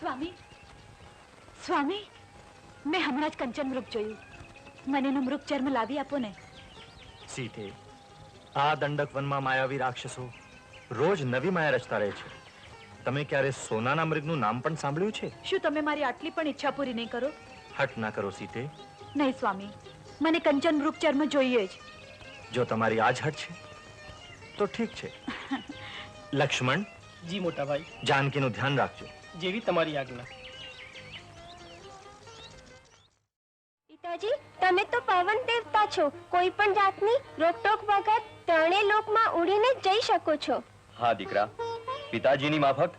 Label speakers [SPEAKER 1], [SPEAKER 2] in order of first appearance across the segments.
[SPEAKER 1] સ્વામી સ્વામી મેં હમણાં જ કંચન મૃગ જોયું. મને એનું મૃગ ચર્મ લાવી આપો ને.
[SPEAKER 2] સીતે આ દંડક વનમાં માયાવી રાક્ષસો રોજ નવી માયા રચતા રહે છે. તમે ક્યારે સોનાના મૃગનું નામ પણ સાંભળ્યું છે?
[SPEAKER 1] શું તમે મારી આટલી પણ ઈચ્છા પૂરી નહીં કરો?
[SPEAKER 2] હટ ના કરો સીતે.
[SPEAKER 1] નહીં સ્વામી મને કંચન મૃગ ચર્મ જોઈએ જ.
[SPEAKER 2] જો તમારી આજ હટ છે તો ઠીક છે. લક્ષ્મણ
[SPEAKER 3] જી મોટા ભાઈ.
[SPEAKER 2] જાનકીનું ધ્યાન રાખજો.
[SPEAKER 3] જેવી તમારી આજ્ઞા.
[SPEAKER 4] પિતાજી તમે તો પવન દેવતા છો. કોઈ પણ જાતની રોકટોક વગર ત્રણેય લોકમાં ઉડીને જઈ શકો છો.
[SPEAKER 5] હા દીકરા. પિતાજીની માફક?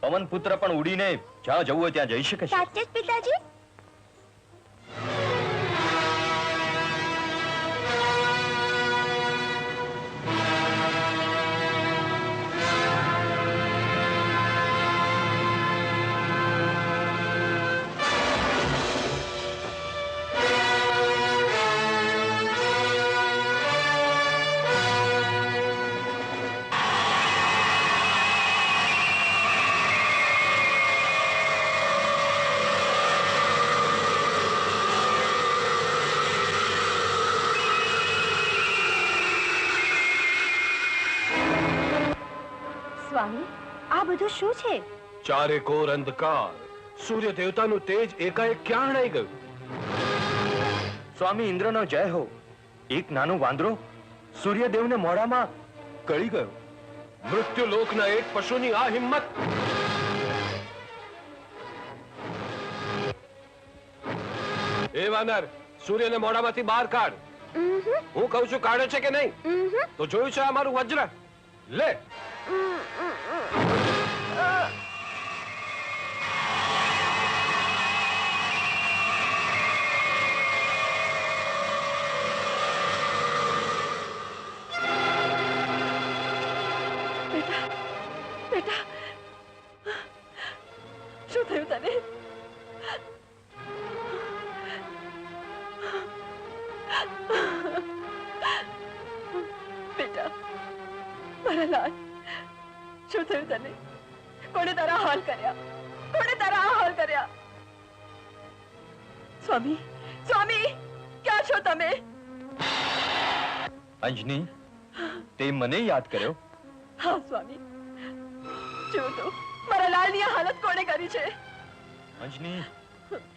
[SPEAKER 5] પવન પુત્ર પણ ઉડીને જ્યાં જવું હોય ત્યાં જઈ શકે છે.
[SPEAKER 4] સાચે જ પિતાજી? સ્વામી આ બધું શું છે?
[SPEAKER 6] ચારે કોર અંધકાર. સૂર્ય દેવતાનું તેજ એકાએક ક્યાં હણાઈ ગયું?
[SPEAKER 5] સ્વામી ઇન્દ્રનો જય હો. એક નાનું વાંદરો સૂર્યદેવને મોઢામાં ગળી ગયો.
[SPEAKER 6] મૃત્યુલોકના એક પશુની આ હિંમત. એ વાનર સૂર્યને મોઢામાંથી બહાર કાઢ. હું કહું છું કાઢે છે કે નહીં? તો જોયું છે અમારું વજ્ર. લે
[SPEAKER 5] અંજની તે મને યાદ કર્યો?
[SPEAKER 1] હા સ્વામી. જો તો મારા લાલની આ હાલત કોણે કરી છે?
[SPEAKER 5] અંજની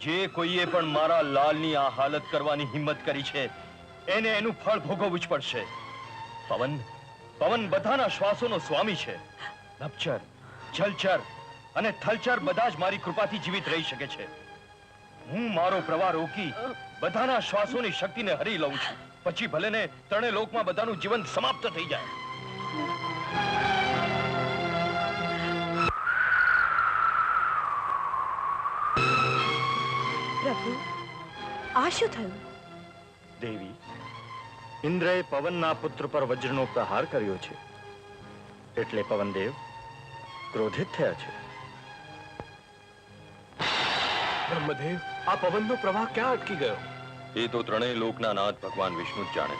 [SPEAKER 5] જે કોઈએ પણ મારા લાલની આ હાલત કરવાની હિંમત કરી છે એને એનું ફળ ભોગવવું જ પડશે. પવન પવન બધાના શ્વાસોનો સ્વામી છે. નપચર જલચર અને થલચર બધા જ મારી કૃપાથી જીવિત રહી શકે છે. હું મારો પ્રવાહ રોકી બધાના શ્વાસોની શક્તિને હરી લઉં છું. પછી ભલે ને ત્રણે લોકમાં બધાનું જીવન સમાપ્ત થઈ જાય.
[SPEAKER 1] પ્રભુ આ શું થયું?
[SPEAKER 2] દેવી ઇન્દ્રએ પવનના પુત્ર પર વજ્રનો પ્રહાર કર્યો છે. એટલે પવનદેવ ક્રોધિત થયા છે.
[SPEAKER 6] બ્રહ્મદેવ આ પવનનો પ્રવાહ ક્યાં અટકી ગયો?
[SPEAKER 5] એ તો ત્રણેય લોકના નાથ ભગવાન વિષ્ણુ જ જાણે.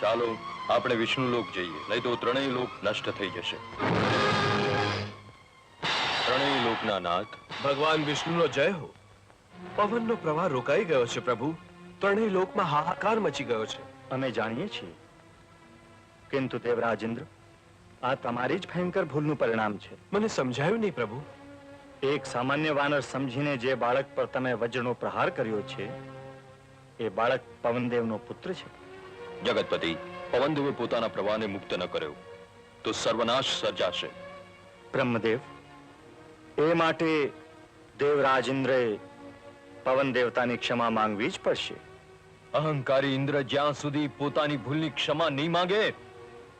[SPEAKER 5] ચાલો આપણે વિષ્ણુ લોક જઈએ નહીં તો ત્રણેય લોક નષ્ટ થઈ જશે. ત્રણેય લોકના નાથ.
[SPEAKER 6] ભગવાન વિષ્ણુનો જય હો. પવનનો પ્રવાહ રોકાઈ ગયો છે પ્રભુ. ત્રણેય લોકમાં હાહાકાર મચી ગયો છે.
[SPEAKER 2] અમે જાણીએ છીએ. કિંતુ દેવરાજ રાજેન્દ્ર આ તમારી જ ભયંકર ભૂલનું પરિણામ છે.
[SPEAKER 6] મને સમજાયું નહીં પ્રભુ.
[SPEAKER 2] એક સામાન્ય વાનર સમજીને જે બાળક પર તમે વજ્રનો પ્રહાર કર્યો છે એ બાળક પવનદેવનો પુત્ર છે.
[SPEAKER 5] જગતપતિ પવનદેવે પોતાના પ્રવાહને મુક્ત ન કર્યો તો સર્વનાશ સર્જાશે.
[SPEAKER 2] બ્રહ્મદેવ એ માટે દેવરાજ ઇન્દ્રએ પવન દેવતાની ક્ષમા માંગવી જ પડશે.
[SPEAKER 5] અહંકારી ઇન્દ્ર જ્યાં સુધી પોતાની ભૂલની ક્ષમા નહીં માંગે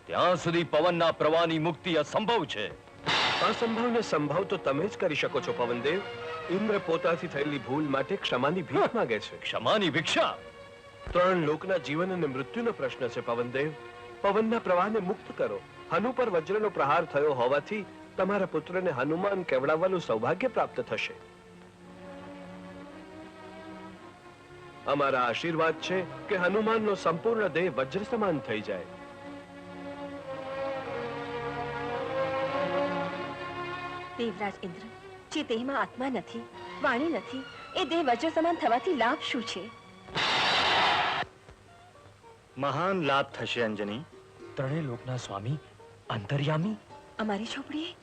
[SPEAKER 5] ત્યાં સુધી પવનના પ્રવાહની મુક્તિ અસંભવ છે.
[SPEAKER 6] અસંભવને સંભવ તો તમે જ કરી શકો છો પવનદેવ. ઇન્દ્ર પોતાથી થયેલી ભૂલ માટે ક્ષમાની ભીખ માંગે છે.
[SPEAKER 5] ક્ષમાની ભિક્ષા?
[SPEAKER 6] ત્રણ લોકના જીવન અને મૃત્યુનો પ્રશ્ન છે પવનદેવ. પવનના પ્રવાહને મુક્ત કરો. હનુ પર વજ્રનો પ્રહાર થયો હોવાથી તમારા પુત્રને હનુમાન કેવડાવવાનું સૌભાગ્ય પ્રાપ્ત થશે. અમારા આશીર્વાદ છે કે હનુમાનનો સંપૂર્ણ દેહ વજ્ર સમાન થઈ જાય.
[SPEAKER 1] દેવરાજ ઇન્દ્ર જે દેહમાં આત્મા નથી વાણી નથી એ દેહ વજ્ર સમાન થવાથી લાભ શું છે?
[SPEAKER 2] મહાન લાભ થશે અંજની.
[SPEAKER 5] ત્રણેય લોકના સ્વામી અંતર્યામી?
[SPEAKER 1] અમારી છોકરીએ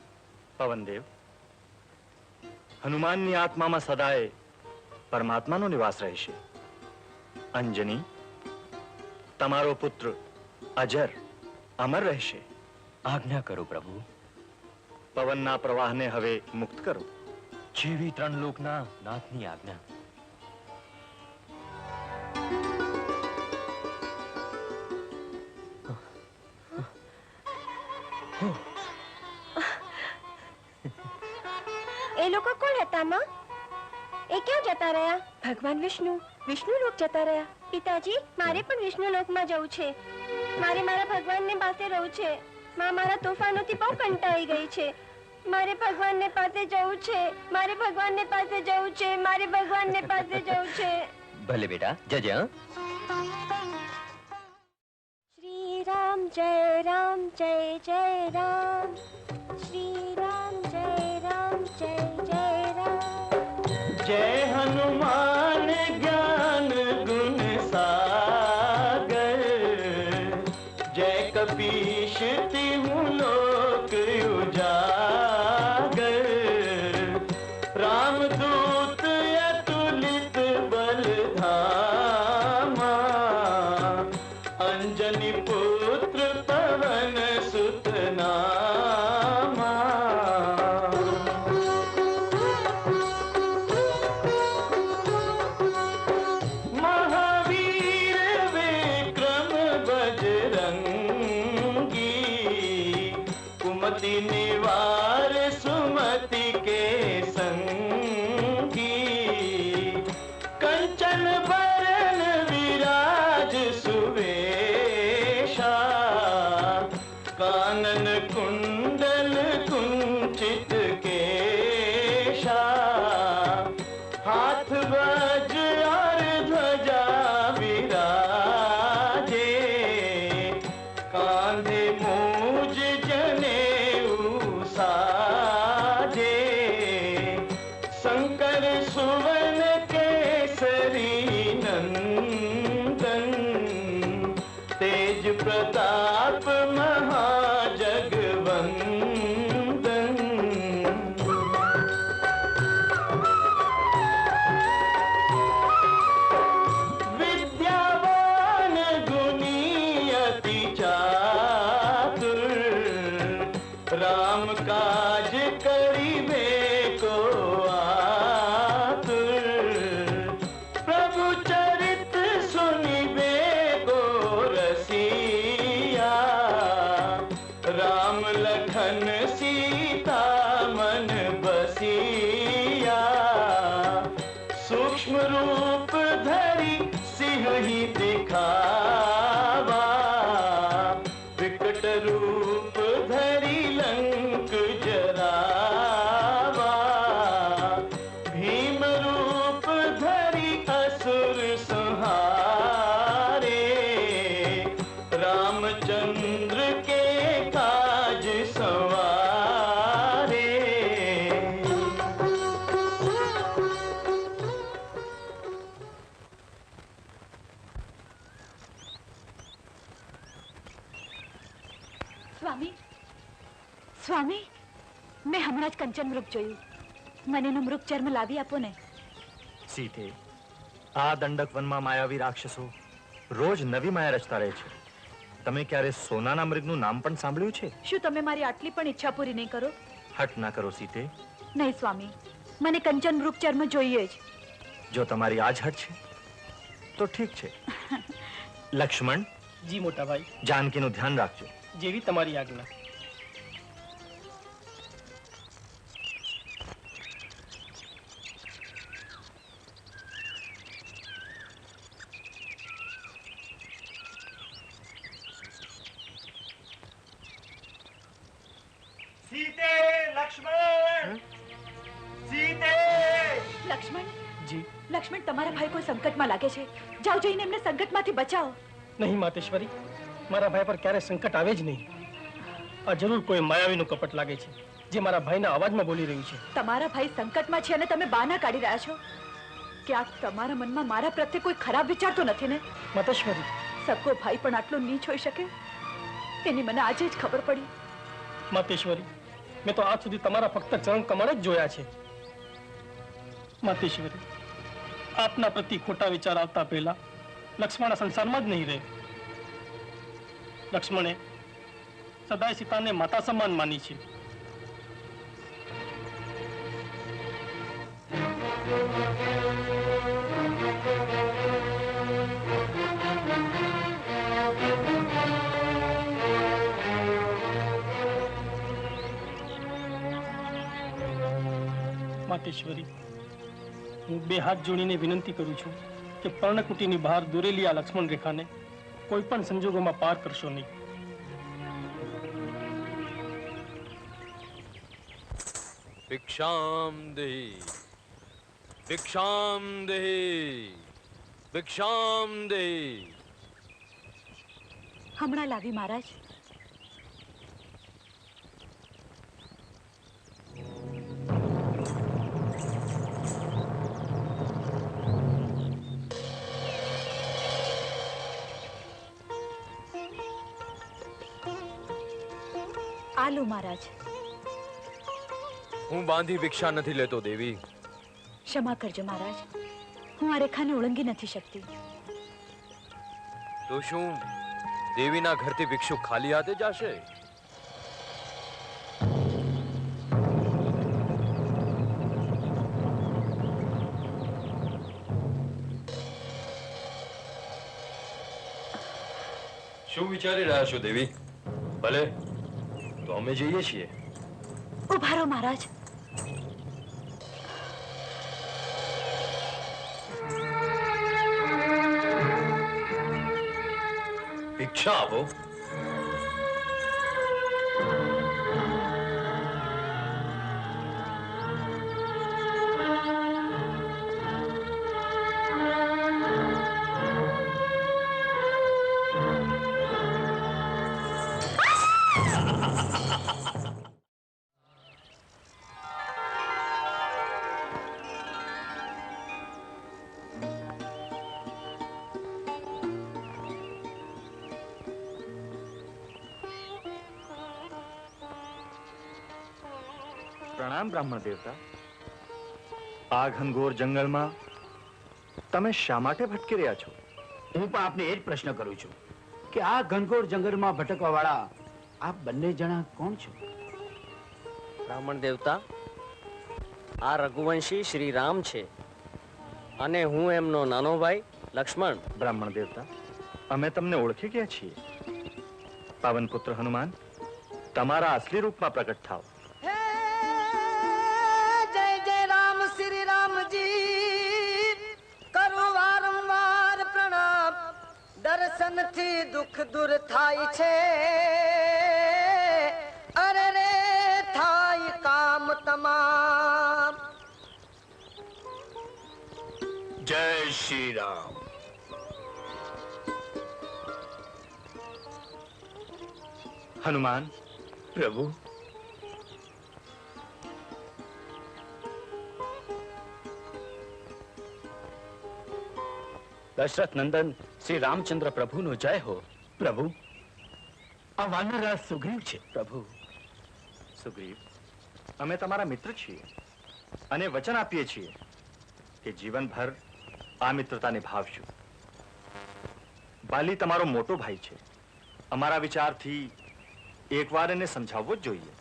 [SPEAKER 2] પવનદેવ હનુમાનની આત્મામાં સદાય પરમાત્માનો નિવાસ રહેશે. અંજની તમારો પુત્ર અજર અમર રહેશે.
[SPEAKER 5] આજ્ઞા કરો પ્રભુ.
[SPEAKER 2] પવનના પ્રવાહને હવે મુક્ત કરો.
[SPEAKER 5] જેવી ત્રણ લોકના નાથની આજ્ઞા.
[SPEAKER 4] એ લોકો કોણ હતા માં? એ ક્યાં જતા રહ્યા?
[SPEAKER 1] ભગવાન વિષ્ણુ. વિષ્ણુ લોક જતા રહ્યા.
[SPEAKER 4] પિતાજી મારે પણ વિષ્ણુ લોકમાં જવું છે. મારે મારા ભગવાનને પાસે રહેવું છે. માં મારા તોફાનોથી બહુ કંટાળી ગઈ છે. મારે ભગવાનને પાસે જવું છે. મારે ભગવાનને પાસે જવું છે. મારે ભગવાનને પાસે જવું છે.
[SPEAKER 5] ભલે બેટા જજે
[SPEAKER 4] શ્રી રામ જય રામ જય જય રામ. શ્રી રામ જય રામ જય જય રામ.
[SPEAKER 3] જય शंकर सुवन सूक्ष्म रूप धरि सिंह ही दिखावा
[SPEAKER 1] કંચન મૃગ જોયું. મને એનું મૃગ ચર્મ લાવી આપો ને.
[SPEAKER 2] સીતે આ દંડક વનમાં માયાવી રાક્ષસો રોજ નવી માયા રચતા રહે છે. તમે ક્યારે સોનાના મૃગનું નામ પણ સાંભળ્યું છે?
[SPEAKER 1] શું તમે મારી આટલી પણ ઈચ્છા પૂરી નહીં કરો?
[SPEAKER 2] હટ ના કરો સીતે.
[SPEAKER 1] નહીં સ્વામી મને કંચન મૃગ ચર્મ જોઈએ જ.
[SPEAKER 2] જો તમારી આજ હટ છે તો ઠીક છે. લક્ષ્મણ
[SPEAKER 3] જી મોટા ભાઈ
[SPEAKER 2] જાનકીનું ધ્યાન રાખજો.
[SPEAKER 3] જેવી તમારી આજ્ઞા.
[SPEAKER 1] સંકટમાંથી બચાવો.
[SPEAKER 7] નહીં માતેશ્વરી. મારા ભાઈ પર ક્યારે સંકટ આવે જ નહીં. આ જરૂર કોઈ માયાવીનું કપટ લાગે છે જે મારા ભાઈના અવાજમાં બોલી રહ્યું છે.
[SPEAKER 1] તમારા ભાઈ સંકટમાં છે અને તમે બાના કાઢી રહ્યા છો. ક્યાંક તમારા મનમાં મારા પ્રત્યે કોઈ ખરાબ વિચાર તો નથી ને?
[SPEAKER 7] માતેશ્વરી.
[SPEAKER 1] સગો ભાઈ પણ આટલો નીચ હોઈ શકે? એની મને આજે જ ખબર પડી.
[SPEAKER 7] માતેશ્વરી મેં તો આજ સુધી તમારા ફક્ત ચરણ કમળ જ જોયા છે. માતેશ્વરી આપના પ્રતિ ખોટા વિચાર આવતા પહેલા લક્ષ્મણ સંસારમાં જ નહીં રહે. લક્ષ્મણે સદાય સીતાને માતા સમાન માની છે. માતેશ્વરી, હું બે હાથ જોડીને વિનંતી કરું છું. કે પર્ણકુટીની બહાર દોરેલી આ લક્ષ્મણ રેખાને કોઈ પણ સંજોગોમાં પાર કરશો નહીં.
[SPEAKER 5] ભિક્ષામ દેહી. ભિક્ષામ દેહી. ભિક્ષામ દેહી.
[SPEAKER 1] હમણાં લાવી મહારાજ. આલો મહારાજ
[SPEAKER 5] હું બાંધી ભિક્ષા નથી લેતો દેવી.
[SPEAKER 1] ક્ષમા કરજો મહારાજ હું આ રેખાને ઓળંગી નથી શકતી.
[SPEAKER 5] તો શું દેવીના ઘરથી ભિક્ષુ ખાલી હાથે જશે? શું વિચારી રહ્યા છો દેવી?
[SPEAKER 8] ભલે. તો અમે જઈએ છીએ
[SPEAKER 1] ઊભા રહો મહારાજ
[SPEAKER 8] ભિક્ષા આપો
[SPEAKER 2] પ્રણામ બ્રાહ્મણ દેવતા આ ઘનઘોર જંગલમાં તમે શા માટે ભટકી રહ્યા છો?
[SPEAKER 9] હું પણ આપને એ જ પ્રશ્ન કરું છું કે આ ઘનઘોર જંગલમાં ભટકવા વાળા આપ બંને જણા કોણ છો?
[SPEAKER 10] બ્રાહ્મણ દેવતા આ રઘુવંશી શ્રી રામ છે અને હું એમનો નાનો ભાઈ લક્ષ્મણ.
[SPEAKER 2] બ્રાહ્મણ દેવતા અમે તમને ઓળખી ગયા છીએ. પાવન પુત્ર હનુમાન તમારા અસલી રૂપમાં પ્રગટ થાવ
[SPEAKER 11] શ્રી
[SPEAKER 9] રામ
[SPEAKER 2] હનુમાન
[SPEAKER 9] પ્રભુ દશરથ નંદન શ્રી રામચંદ્ર પ્રભુનો જય હો. પ્રભુ આ વાનરરાજ સુગ્રીવ છે. પ્રભુ
[SPEAKER 2] સુગ્રીવ અમે તમારા મિત્ર છીએ અને વચન આપીએ છીએ કે જીવનભર આ મિત્રતા નિભાવશું બાલી તમારો મોટો ભાઈ છે. અમારા વિચારથી એકવાર એને સમજાવવો જ જોઈએ.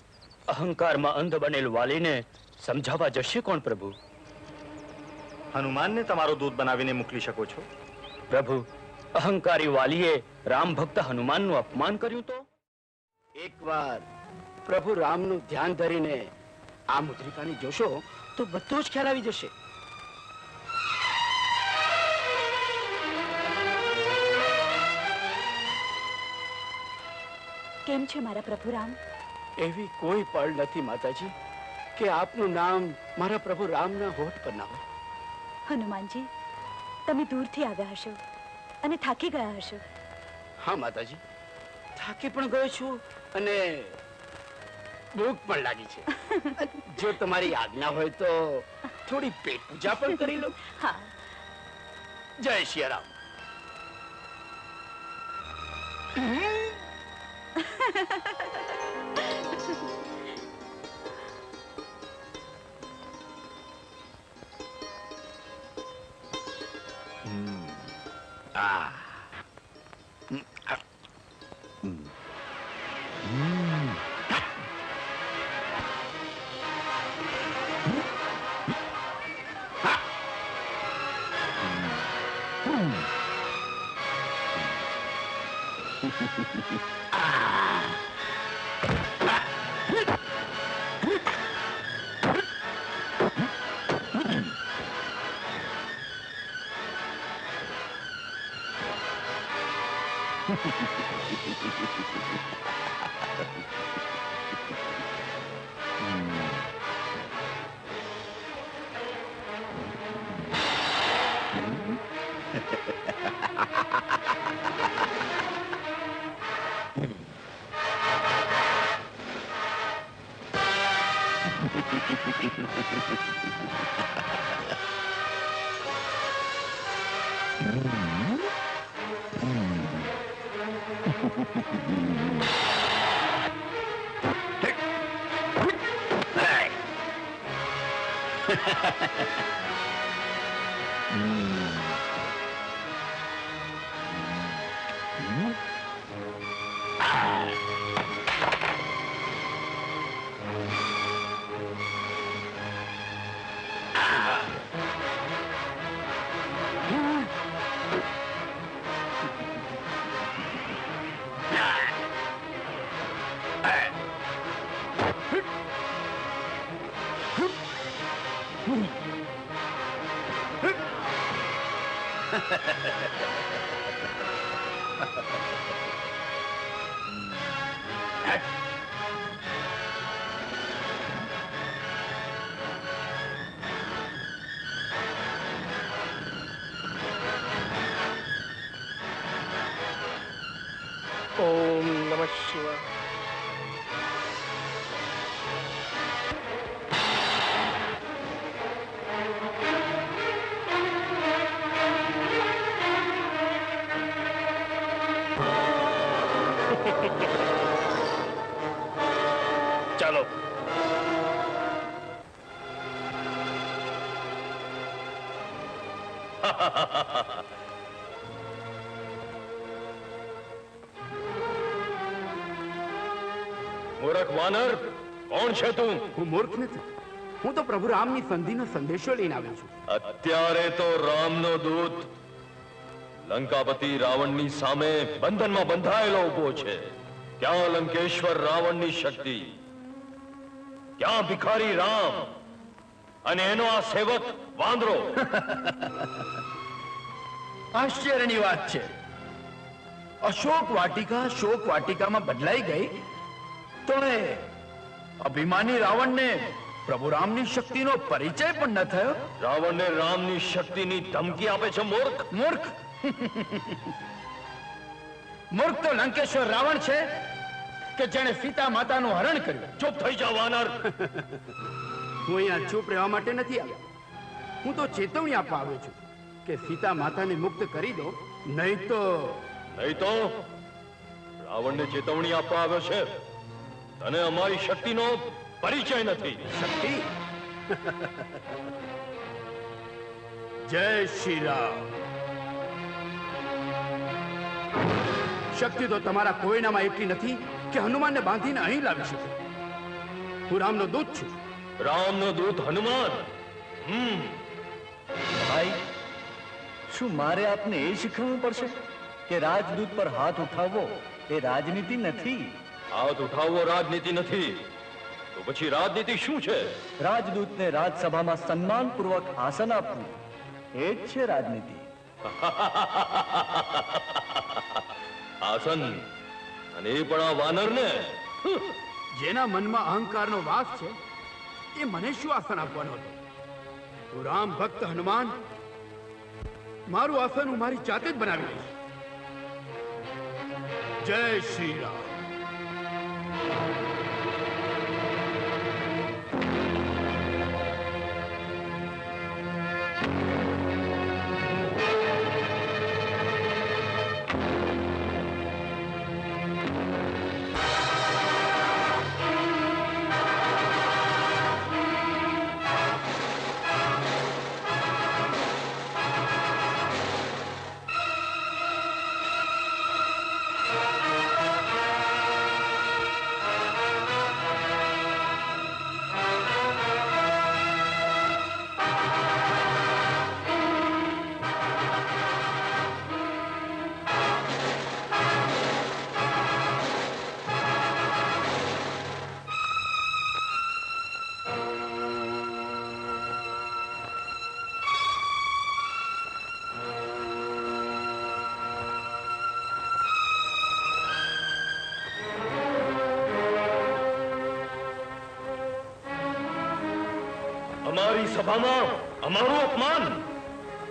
[SPEAKER 9] અહંકારમાં અંધ બનેલ વાલીને સમજાવવા જશે કોણ પ્રભુ?
[SPEAKER 2] હનુમાનને તમારો દૂધ બનાવીને મોકલી શકો છો?
[SPEAKER 9] પ્રભુ અહંકારી વાલીએ રામ ભક્ત હનુમાનનું અપમાન કર્યું તો? એકવાર પ્રભુ રામનું ધ્યાન ધરીને આ મુદ્રિકાને જોશો તો બધો જ ખ્યાલ આવી જશે.
[SPEAKER 1] કેમ છે મારા પ્રભુ રામ
[SPEAKER 9] એવી કોઈ પળ નથી માતાજી કે આપનું નામ મારા પ્રભુ રામના હોઠ પર ના હોય.
[SPEAKER 1] હનુમાનજી તમે દૂરથી આવ્યા હશો અને થાકી ગયા હશો.
[SPEAKER 9] હા માતાજી. થાકી પણ ગયો છું અને ભૂખ પણ લાગી છે. જો તમારી આજ્ઞા હોય તો થોડી પેટ પૂજા પણ કરી લો.
[SPEAKER 1] હા.
[SPEAKER 9] જય શ્રી રામ. આ હમ, આ. હમ. હમ.
[SPEAKER 3] ઓમ Ha ha ha.
[SPEAKER 5] મૂરખ વાનર કોણ છે તું?
[SPEAKER 9] હું મૂર્ખ નથી. હું તો પ્રભુ રામની સંધિનો સંદેશો લઈને આવ્યો છું.
[SPEAKER 5] અત્યારે તો રામનો દૂત લંકાપતિ રાવણની સામે બંધનમાં બંધાયેલો ઊભો છે. ક્યાં લંકેશ્વર રાવણની શક્તિ? ક્યાં ભિખારી રામ? અને એનો આ સેવક વાંદરો?
[SPEAKER 9] આશ્ચર્યની વાત છે. અશોક વાટિકા શોક વાટિકામાં બદલાઈ ગઈ. તો અભિમાની રાવણને પ્રભુ રામની શક્તિનો પરિચય પણ ન થયો?
[SPEAKER 5] રાવણને રામની શક્તિની ધમકી આપે છે મૂર્ખ.
[SPEAKER 9] મૂર્ખ? મૂર્ખ તો લંકેશ્વર રાવણ છે કે જેણે સીતા માતાનું હરણ કર્યું.
[SPEAKER 5] ચૂપ થઈ જાવ વાનર.
[SPEAKER 9] હું અહીંયા ચૂપ રહેવા માટે નથી આવ્યો. હું તો ચેતવણી આપવા આવ્યો છું. કે સીતા માતાને મુક્ત કરી દો. નહીં તો
[SPEAKER 5] નહીં તો રાવણને ચેતવણી આપવા આવ્યો છે. તને અમારી શક્તિનો પરિચય નથી.
[SPEAKER 9] શક્તિ? જય શ્રી રામ શક્તિ તો તમારા કોઈનામાં એટલી નથી કે હનુમાનને બાંધીને અહીં લાવી શકે. હું રામનો દૂત છું.
[SPEAKER 5] રામનો દૂત હનુમાન. હમ.
[SPEAKER 2] ભાઈ શું મારે આપને એ શીખવવું પડશે? કે રાજદૂત પર હાથ ઉઠાવવો એ રાજનીતિ નથી.
[SPEAKER 5] હાથ ઉઠાવવો રાજનીતિ નથી. તો પછી રાજનીતિ શું છે?
[SPEAKER 2] રાજદૂતને રાજસભામાં સન્માનપૂર્વક આસન આપવું એ જ છે રાજનીતિ.
[SPEAKER 5] આસન. અને એ પણ આ વાનરને?
[SPEAKER 9] જેના મનમાં અહંકારનો વાસ છે એ મને શું આસન આપવાનો હતો? હું રામ ભક્ત હનુમાન મારું આસન હું મારી જાતે જ બનાવી લઈશ જય શ્રી રામ.
[SPEAKER 5] અમારી સભામાં અમારું અપમાન.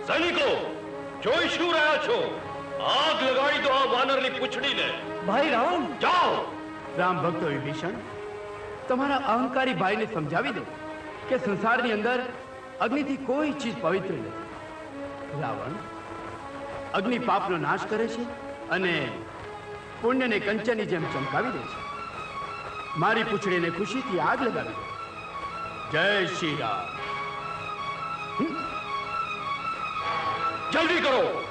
[SPEAKER 5] સૈનિકો જોઈ શું રહ્યા છો? આગ લગાડી દો આ વાનરની પૂંછડીને.
[SPEAKER 3] ભાઈ રામ!
[SPEAKER 5] જાઓ!
[SPEAKER 9] રામ ભક્તો વિભીષણ તમારા અહંકારી ભાઈને સમજાવી દો કે સંસારની અંદર અગ્નિથી કોઈ ચીજ પવિત્ર નથી. રાવણ અગ્નિ પાપનો નાશ કરે છે અને પુણ્યને કંચનની જેમ ચમકાવી દે છે. મારી પૂછડીને ખુશીથી આગ લગાવી દો. જય શ્રી રામ.
[SPEAKER 5] જલ્દી કરો.